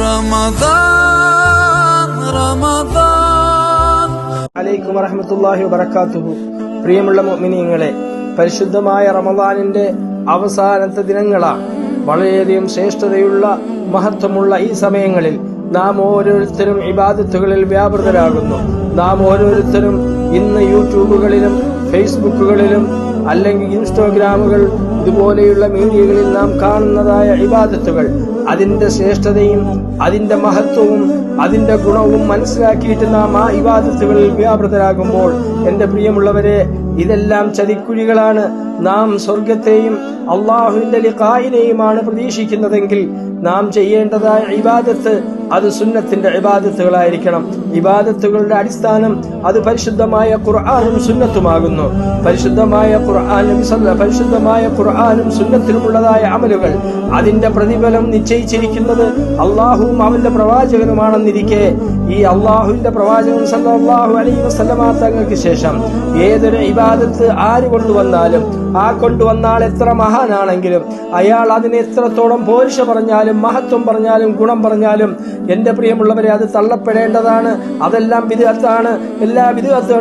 റമദാൻ റമദാൻ. അലൈക്കും വറഹമത്തല്ലാഹി വബറകാതുഹു പ്രിയമുള്ള മുഅ്മിനീങ്ങളെ പരിശുദ്ധമായ റമദാനിന്റെ അവസാനത്തെ ദിനങ്ങളാണ്. വളരെയധികം ശ്രേഷ്ഠതയുള്ള മഹത്വമുള്ള ഈ സമയങ്ങളിൽ നാം ഓരോരുത്തരും ഇബാദത്തുകളിൽ വ്യാപൃതരാകുന്നു. നാം ഓരോരുത്തരും ഇന്ന് യൂട്യൂബുകളിലും ഫേസ്ബുക്കുകളിലും അല്ലെങ്കിൽ ഇൻസ്റ്റോഗ്രാമുകൾ ഇതുപോലെയുള്ള മീഡിയകളിൽ നാം കാണുന്നതായ ഇബാദത്തുകൾ അതിന്റെ ശ്രേഷ്ഠതയും അതിന്റെ മഹത്വവും അതിന്റെ ഗുണവും മനസ്സിലാക്കിയിട്ട് നാം ആ ഇബാദത്തുകളിൽ വ്യാപൃതരാകുമ്പോൾ എന്റെ പ്രിയമുള്ളവരെ ഇതെല്ലാം ചതിക്കുഴികളാണ്. നാം സ്വർഗത്തെയും അള്ളാഹുവിന്റെ ലിഖായിനെയുമാണ് പ്രതീക്ഷിക്കുന്നതെങ്കിൽ നാം ചെയ്യേണ്ടതായ ഇബാദത്ത് അത് സുന്നത്തിന്റെ ഇബാദത്തുകളായിരിക്കണം. ഇബാദത്തുകളുടെ അടിസ്ഥാനം അത് പരിശുദ്ധമായ ഖുർആാനും സുന്നത്തുമാകുന്നു. പരിശുദ്ധമായ ഖുർആാനും പരിശുദ്ധമായ ഖുർആാനും സുന്നത്തിനുമുള്ളതായ അമലുകൾ അതിന്റെ പ്രതിഫലം നിശ്ചയിച്ചിരിക്കുന്നത് അള്ളാഹുവും അവന്റെ പ്രവാചകനുമാണെന്നിരിക്കെ. ഈ അള്ളാഹുവിന്റെ പ്രവാചകൻ വസല്ലമ തങ്ങൾക്ക് ശേഷം ഏതൊരു ഇബാദത്ത് ആര് കൊണ്ടുവന്നാലും ആ കൊണ്ടുവന്ന ആൾ എത്ര മഹാനാണെങ്കിലും അയാൾ അതിനെ എത്രത്തോളം പോരിഷ പറഞ്ഞാലും മഹത്വം പറഞ്ഞാലും ഗുണം പറഞ്ഞാലും എന്റെ പ്രിയമുള്ളവരെ അത് തള്ളപ്പെടേണ്ടതാണ്. അതെല്ലാം വിധത്താണ് എല്ലാ വിദഗ്ധകളും